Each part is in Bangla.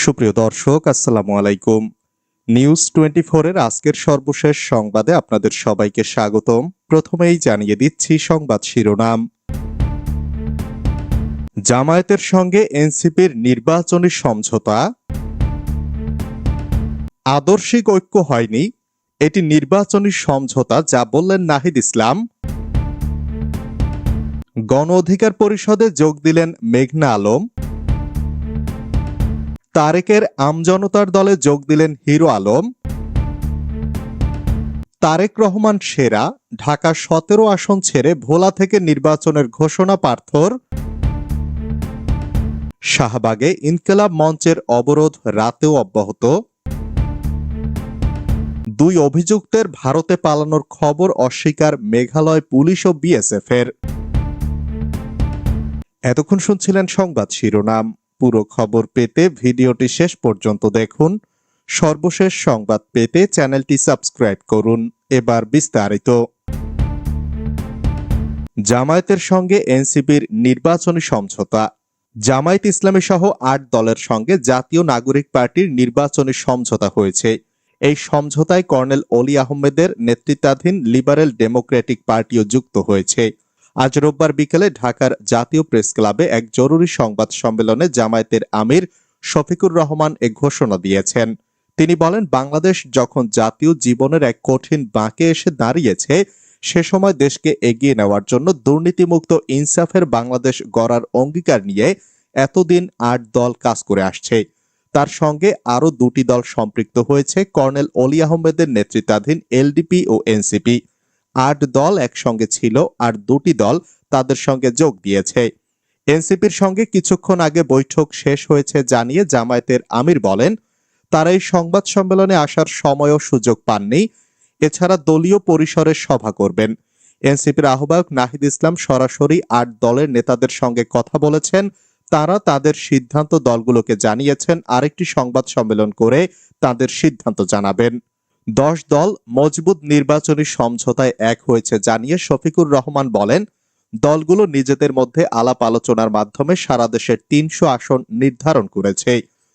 সুপ্রিয় দর্শক, আসসালামু আলাইকুম। নিউজ টোয়েন্টি এর আজকের সর্বশেষ সংবাদে আপনাদের সবাইকে স্বাগতম। প্রথমেই জানিয়ে দিচ্ছি সংবাদ শিরোনাম। জামায়াতের সঙ্গে এনসিপির নির্বাচনী সমঝোতা। আদর্শিক ঐক্য হয়নি, এটি নির্বাচনী সমঝোতা, যা বললেন নাহিদ ইসলাম। গণ অধিকার পরিষদে যোগ দিলেন মেঘনা আলম। তারেকের আমজনতার দলে যোগ দিলেন হিরো আলম। তারেক রহমান সেরা, ঢাকা সতেরো আসন ছেড়ে ভোলা থেকে নির্বাচনের ঘোষণা পার্থর। শাহবাগে ইনকেলাব মঞ্চের অবরোধ রাতেও অব্যাহত। দুই অভিযুক্তের ভারতে পালানোর খবর অস্বীকার মেঘালয় পুলিশ ও বিএসএফ এর এতক্ষণ শুনছিলেন সংবাদ শিরোনাম। পুরো খবর পেতে ভিডিওটি শেষ পর্যন্ত দেখুন। সর্বশেষ সংবাদ পেতে চ্যানেলটি সাবস্ক্রাইব করুন। এবার বিস্তারিত। জামায়াতের সঙ্গে এনসিপির নির্বাচনী সমঝোতা। জামায়াত ইসলামী সহ আট দলের সঙ্গে জাতীয় নাগরিক পার্টির নির্বাচনী সমঝোতা হয়েছে। এই সমঝোতায় কর্নেল অলি আহমেদের নেতৃত্বাধীন লিবারেল ডেমোক্রেটিক পার্টিও যুক্ত হয়েছে। আজ রোববার বিকেলে ঢাকার জাতীয় প্রেস ক্লাবে এক জরুরি সংবাদ সম্মেলনে জামায়াতের আমির শফিকুর রহমান এ ঘোষণা দিয়েছেন। তিনি বলেন, বাংলাদেশ যখন জাতীয় জীবনের এক কঠিন বাঁকে এসে দাঁড়িয়েছে, সে সময় দেশকে এগিয়ে নেওয়ার জন্য দুর্নীতিমুক্ত ইনসাফের বাংলাদেশ গড়ার অঙ্গীকার নিয়ে এতদিন আট দল কাজ করে আসছে। তার সঙ্গে আরও দুটি দল সম্পৃক্ত হয়েছে, কর্নেল অলি আহমেদের নেতৃত্বাধীন এলডিপি ও এনসিপি। আট দল একসঙ্গে ছিল আর দুটি দল তাদের সঙ্গে যোগ দিয়েছে। এনসিপির সঙ্গে কিছুক্ষণ আগে বৈঠক শেষ হয়েছে জানিয়ে জামায়াতের আমির বলেন, তারা এই সংবাদ সম্মেলনে আসার সময় ও সুযোগ পাননি। এছাড়া দলীয় পরিসরে সভা করবেন। এনসিপির আহ্বায়ক নাহিদ ইসলাম সরাসরি আট দলের নেতাদের সঙ্গে কথা বলেছেন। তারা তাদের সিদ্ধান্ত দলগুলোকে জানিয়েছেন। আরেকটি সংবাদ সম্মেলন করে তাদের সিদ্ধান্ত জানাবেন। দশ দল মজবুত নির্বাচনী সমঝোতায় এক হয়েছে জানিয়ে শফিকুর রহমান বলেন, দলগুলো নিজেদের মধ্যে আলাপ আলোচনার মাধ্যমে সারা দেশের তিনশো আসন নির্ধারণ করেছে।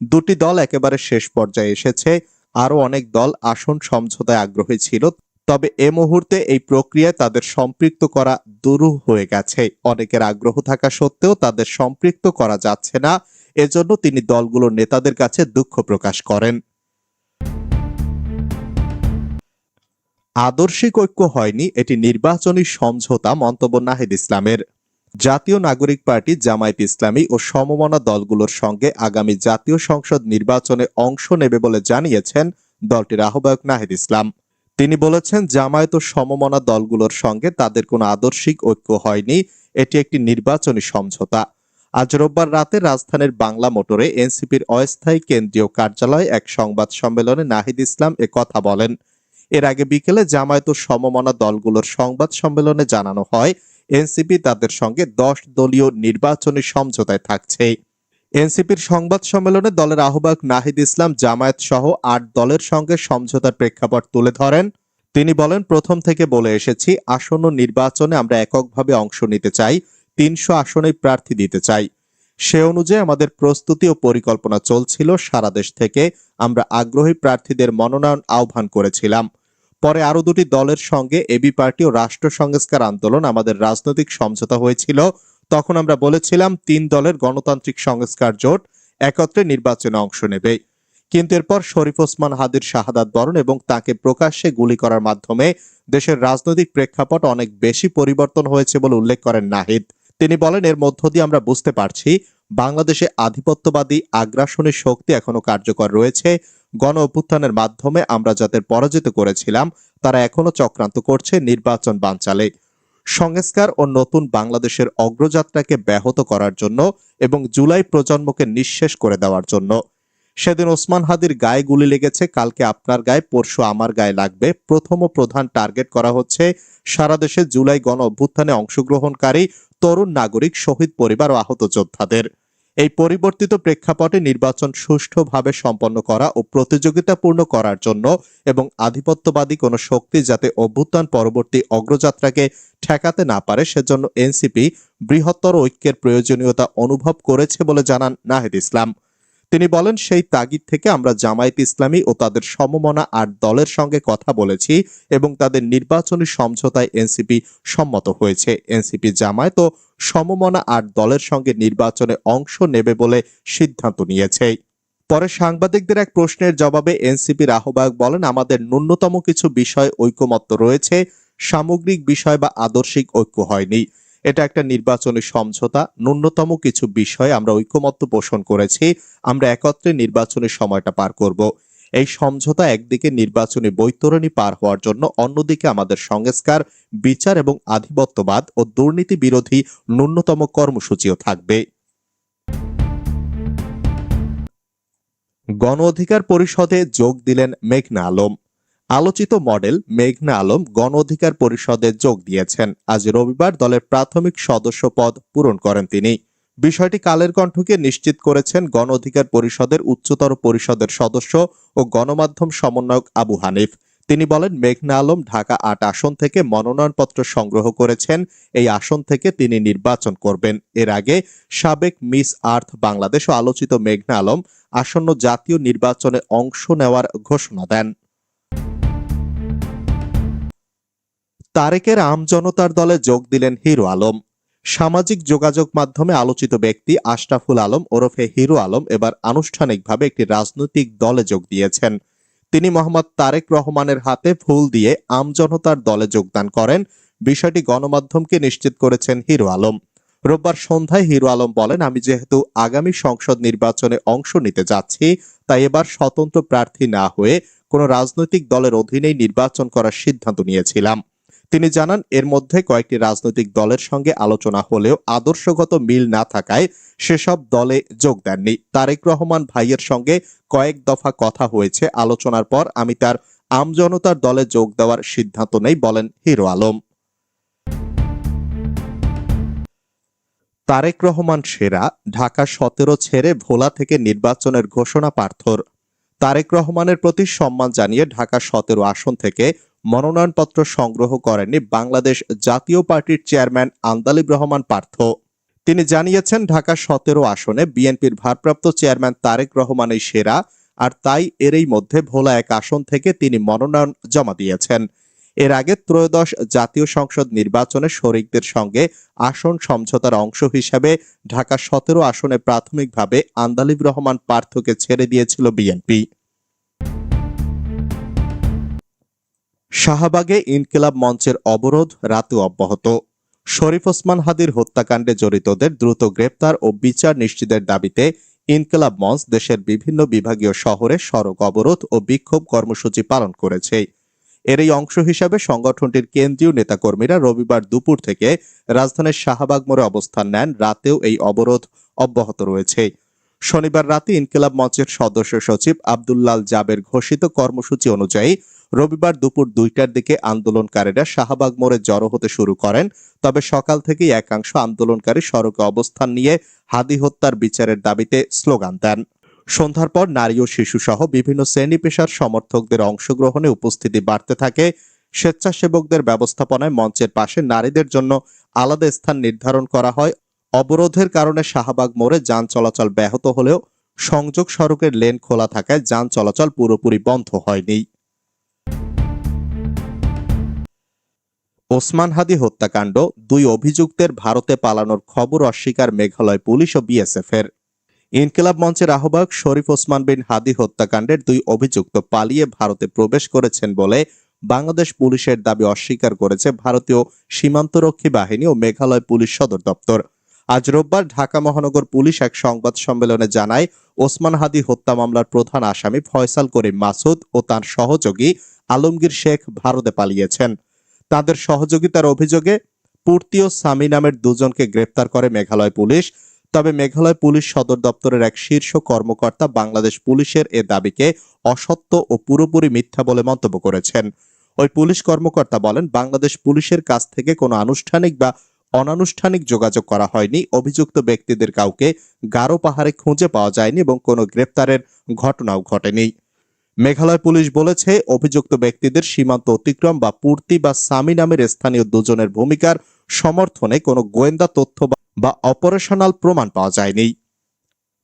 দুটি দল একেবারে শেষ পর্যায়ে এসেছে। আরও অনেক দল আসন সমঝোতায় আগ্রহী ছিল, তবে এ মুহূর্তে এই প্রক্রিয়ায় তাদের সম্পৃক্ত করা দুরূহ হয়ে গেছে। অনেকের আগ্রহ থাকা সত্ত্বেও তাদের সম্পৃক্ত করা যাচ্ছে না। এজন্য তিনি দলগুলোর নেতাদের কাছে দুঃখ প্রকাশ করেন। আদর্শিক ঐক্য হয়নি এটি নির্বাচনী সমঝোতা মন্তব্য নাহিদ ইসলামের। জাতীয় নাগরিক পার্টি জামায়াত ইসলামী ও সমমনা দলগুলোর সঙ্গে আগামী জাতীয় সংসদ নির্বাচনে অংশ নেবে বলে জানিয়েছেন দলটির আহ্বায়ক নাহিদ ইসলাম। তিনি বলেছেন, জামায়াত ও সমমনা দলগুলোর সঙ্গে তাদের কোনো আদর্শিক ঐক্য হয়নি, এটি একটি নির্বাচনী সমঝোতা। আজ রোববার রাতে রাজধানীর বাংলা মোটরে এনসিপির অস্থায়ী কেন্দ্রীয় কার্যালয়ে এক সংবাদ সম্মেলনে নাহিদ ইসলাম এ কথা বলেন। এর আগে বিকেলে জামায়াত ও সমমনা দলগুলোর সংবাদ সম্মেলনে জানানো হয়, এনসিপি তাদের সঙ্গে দশ দলীয় নির্বাচনী সমঝোতায় থাকছে। এনসিপির সংবাদ সম্মেলনে দলের আহ্বায়ক নাহিদ ইসলাম জামায়াত সহ আট দলের সঙ্গে সমঝোতার প্রেক্ষাপট তুলে ধরেন। তিনি বলেন, প্রথম থেকে বলে এসেছি, আসন্ন নির্বাচনে আমরা এককভাবে অংশ নিতে চাই, তিনশো আসনে প্রার্থী দিতে চাই। সে অনুযায়ী আমাদের প্রস্তুতি ও পরিকল্পনা চলছিল সারা দেশ থেকে। আমরা আগ্রহী প্রার্থীদের মনোনয়ন আহ্বান করেছিলাম। পরে আরও দুটি দলের সঙ্গে এবি পার্টি ও রাষ্ট্র সংস্কার আন্দোলন আমাদের রাজনৈতিক সমঝোতা হয়েছিল। তখন আমরা বলেছিলাম, তিন দলের গণতান্ত্রিক সংস্কার জোট একত্রে নির্বাচনে অংশ নেবে। কিন্তু এরপর শরীফ ওসমান হাদির শাহাদাত বরণ এবং তাকে প্রকাশ্যে গুলি করার মাধ্যমে দেশের রাজনৈতিক প্রেক্ষাপট অনেক বেশি পরিবর্তন হয়েছে বলে উল্লেখ করেন নাহিদ। তিনি বলেন, এর মধ্য দিয়ে আমরা বুঝতে পারছি বাংলাদেশে আধিপত্যবাদী আগ্রাসনের শক্তি এখনও কার্যকর রয়েছে। গণ অভ্যুত্থানের মাধ্যমে আমরা যাদের পরাজিত করেছিলাম, তারা এখনও চক্রান্ত করছে নির্বাচন বাঞ্চালে সংস্কার ও নতুন বাংলাদেশের অগ্রযাত্রাকে ব্যাহত করার জন্য এবং জুলাই প্রজন্মকে নিঃশেষ করে দেওয়ার জন্য। সেদিন ওসমান হাদির গায়ে গুলি লেগেছে, কালকে আপনার গায়ে, পরশু আমার গায়ে লাগবে। প্রথম ও প্রধান টার্গেট করা হচ্ছে সারা দেশে জুলাই গণ অভ্যুত্থানে অংশগ্রহণকারী তরুণ নাগরিক, শহীদ পরিবার ও আহত যোদ্ধাদের। এই পরিবর্তিত প্রেক্ষাপটে নির্বাচন সুষ্ঠুভাবে সম্পন্ন করা ও প্রতিযোগিতাপূর্ণ করার জন্য এবং আধিপত্যবাদী কোনো শক্তি যাতে অভ্যুত্থান পরবর্তী অগ্রযাত্রাকে ঠেকাতে না পারে, সেজন্য এনসিপি বৃহত্তর ঐক্যের প্রয়োজনীয়তা অনুভব করেছে বলে জানান নাহিদ ইসলাম। তিনি বলেন, সেই তাগিদ থেকে আমরা জামায়াত ইসলামী ও তাদের সমমনা আট দলের সঙ্গে কথা বলেছি এবং তাদের নির্বাচনী সমঝোতায় এনসিপি সম্মত হয়েছে। এনসিপি জামায়াত ও সমমনা আট দলের সঙ্গে নির্বাচনে অংশ নেবে বলে সিদ্ধান্ত নিয়েছে। পরে সাংবাদিকদের এক প্রশ্নের জবাবে এনসিপির আহ্বায়ক বলেন, আমাদের ন্যূনতম কিছু বিষয় ঐকমত্য রয়েছে, সামগ্রিক বিষয় বা আদর্শিক ঐক্য হয়নি। এটা একটা নির্বাচনী সমঝোতা, ন্যূনতম কিছু বিষয়ে আমরা ঐকমত্য পোষণ করেছি, আমরা একত্রে নির্বাচনের সময়টা পার করব। এই সমঝোতা একদিকে নির্বাচনী বৈতরণী পার হওয়ার জন্য, অন্যদিকে আমাদের সংস্কার, বিচার এবং আধিপত্যবাদ ও দুর্নীতি বিরোধী ন্যূনতম কর্মসূচিও থাকবে। গণ অধিকার পরিষদে যোগ দিলেন মেঘনা আলম। আলোচিত মডেল মেঘনা আলম গণ অধিকার পরিষদে যোগ দিয়েছেন। আজ রবিবার দলের প্রাথমিক সদস্য পদ পূরণ করেন তিনি। বিষয়টি কালের কণ্ঠকে নিশ্চিত করেছেন গণ অধিকার পরিষদের উচ্চতর পরিষদের সদস্য ও গণমাধ্যম সমন্বয়ক আবু হানিফ। তিনি বলেন, মেঘনা আলম ঢাকা আট আসন থেকে মনোনয়নপত্র সংগ্রহ করেছেন। এই আসন থেকে তিনি নির্বাচন করবেন। এর আগে সাবেক মিস আর্থ বাংলাদেশ ও আলোচিত মেঘনা আলম আসন্ন জাতীয় নির্বাচনে অংশ নেওয়ার ঘোষণা দেন। তারেকের আমজনতার দলে যোগ দিলেন হিরো আলম। সামাজিক যোগাযোগ মাধ্যমে আলোচিত ব্যক্তি আশরাফুল আলম ওরফে হিরো আলম এবার আনুষ্ঠানিকভাবে একটি রাজনৈতিক দলে যোগ দিয়েছেন। তিনি মোহাম্মদ তারেক রহমানের হাতে ফুল দিয়ে আমজনতার দলে যোগদান করেন। বিষয়টি গণমাধ্যমকে নিশ্চিত করেছেন হিরো আলম। রোববার সন্ধ্যায় হিরো আলম বলেন, আমি যেহেতু আগামী সংসদ নির্বাচনে অংশ নিতে যাচ্ছি, তাই এবার স্বতন্ত্র প্রার্থী না হয়ে কোনো রাজনৈতিক দলের অধীনেই নির্বাচন করার সিদ্ধান্ত নিয়েছিলাম। তিনি জানান, এর মধ্যে কয়েকটি রাজনৈতিক দলের সঙ্গে আলোচনা হলেও আদর্শগত মিল না থাকায় সেসব দলে যোগ দেননি। তারেক রহমান ভাইয়ের সঙ্গে কয়েক দফা কথা হয়েছে। আলোচনার পর আমি তার আমজনতার দলে যোগ দেওয়ার সিদ্ধান্ত নেই বলেন হিরো আলম। তারেক রহমান সেরা, ঢাকা সতেরো ছেড়ে ভোলা থেকে নির্বাচনের ঘোষণা পার্থর। তারেক রহমানের প্রতি সম্মান জানিয়ে ঢাকা সতেরো আসন থেকে মনোনয়নপত্র সংগ্রহ করেননি বাংলাদেশ জাতীয় পার্টির চেয়ারম্যান আন্দালিব রহমান পার্থ। তিনি জানিয়েছেন, ঢাকা সতেরো আসনে বিএনপির ভারপ্রাপ্ত চেয়ারম্যান তারেক রহমানই সেরা, আর তাই এরই মধ্যে ভোলা এক আসন থেকে তিনি মনোনয়ন জমা দিয়েছেন। এর আগে ত্রয়োদশ জাতীয় সংসদ নির্বাচনে শরিকদের সঙ্গে আসন সমঝোতার অংশ হিসাবে ঢাকা সতেরো আসনে প্রাথমিকভাবে আন্দালিব রহমান পার্থকে ছেড়ে দিয়েছিল বিএনপি। শাহবাগে ইনকিলাব মঞ্চের অবরোধ রাতে অব্যাহত। শরীফ ওসমান হাদির হত্যাকাণ্ডে জড়িতদের দ্রুত গ্রেপ্তার ও বিচার নিশ্চিতের দাবিতে ইনকিলাব মঞ্চ দেশের বিভিন্ন বিভাগীয় শহরে সড়ক অবরোধ ও বিক্ষোভ কর্মসূচি পালন করেছে। এর এই অংশ হিসাবে সংগঠনটির কেন্দ্রীয় নেতাকর্মীরা রবিবার দুপুর থেকে রাজধানীর শাহবাগ মোড়ে অবস্থান নেন। রাতেও এই অবরোধ অব্যাহত রয়েছে। শনিবার রাতে ইনকিলাব মঞ্চের সদস্য সচিব আব্দুল্লাল জাবের ঘোষিত কর্মসূচি অনুযায়ী রবিবার দুপুর দুইটার দিকে আন্দোলনকারীরা শাহবাগ মোড়ে জড়ো হতে শুরু করেন। তবে সকাল থেকেই একাংশ আন্দোলনকারী সড়কে অবস্থান নিয়ে হাদি হত্যার বিচারের দাবিতে স্লোগান দেন। সন্ধ্যার পর নারী ও শিশু সহ বিভিন্ন শ্রেণি পেশার সমর্থকদের অংশগ্রহণে উপস্থিতি বাড়তে থাকে। স্বেচ্ছাসেবকদের ব্যবস্থাপনায় মঞ্চের পাশে নারীদের জন্য আলাদা স্থান নির্ধারণ করা হয়। অবরোধের কারণে শাহবাগ মোড়ে যান চলাচল ব্যাহত হলেও সংযোগ সড়কের লেন খোলা থাকায় যান চলাচল পুরোপুরি বন্ধ হয়নি। ওসমান হাদি হত্যাকাণ্ড, দুই অভিযুক্তের ভারতে পালানোর খবর অস্বীকার মেঘালয় পুলিশ ও বিএসএফ এর ইনকিলাব মঞ্চের আহ্বায়ক শরীফ ওসমান বিন হাদি হত্যাকাণ্ডের দুই অভিযুক্ত পালিয়ে ভারতে প্রবেশ করেছেন বলে বাংলাদেশ পুলিশের দাবি অস্বীকার করেছে ভারতীয় সীমান্তরক্ষী বাহিনী ও মেঘালয় পুলিশ সদর দপ্তর আজ রোববার ঢাকা মহানগর পুলিশ এক সংবাদ সম্মেলনে জানায়, ওসমান হাদি হত্যা মামলার প্রধান আসামি ফয়সাল করিম মাসুদ ও তার সহযোগী আলমগীর শেখ ভারতে পালিয়েছেন। তাদের সহযোগিতার অভিযোগে পূর্তি ও সামি নামের দুজনকে গ্রেপ্তার করে মেঘালয় পুলিশ। তবে মেঘালয় পুলিশ সদর দপ্তরের এক শীর্ষ কর্মকর্তা বাংলাদেশ পুলিশের এ দাবিকে অসত্য ও পুরোপুরি মিথ্যা বলে মন্তব্য করেছেন। ওই পুলিশ কর্মকর্তা বলেন, বাংলাদেশ পুলিশের কাছ থেকে কোনো আনুষ্ঠানিক বা অনানুষ্ঠানিক যোগাযোগ করা হয়নি। অভিযুক্ত ব্যক্তিদের কাউকে গারো পাহাড়ে খুঁজে পাওয়া যায়নি এবং কোনো গ্রেপ্তারের ঘটনাও ঘটেনি। মেঘালয় পুলিশ বলেছে, অভিযুক্ত ব্যক্তিদের সীমান্ত অতিক্রম বা পূর্তি বা সামি নামের স্থানীয় দুজনের ভূমিকার সমর্থনে কোনো গোয়েন্দা তথ্য বা- অপারেশনাল প্রমাণ পাওয়া যায়নি।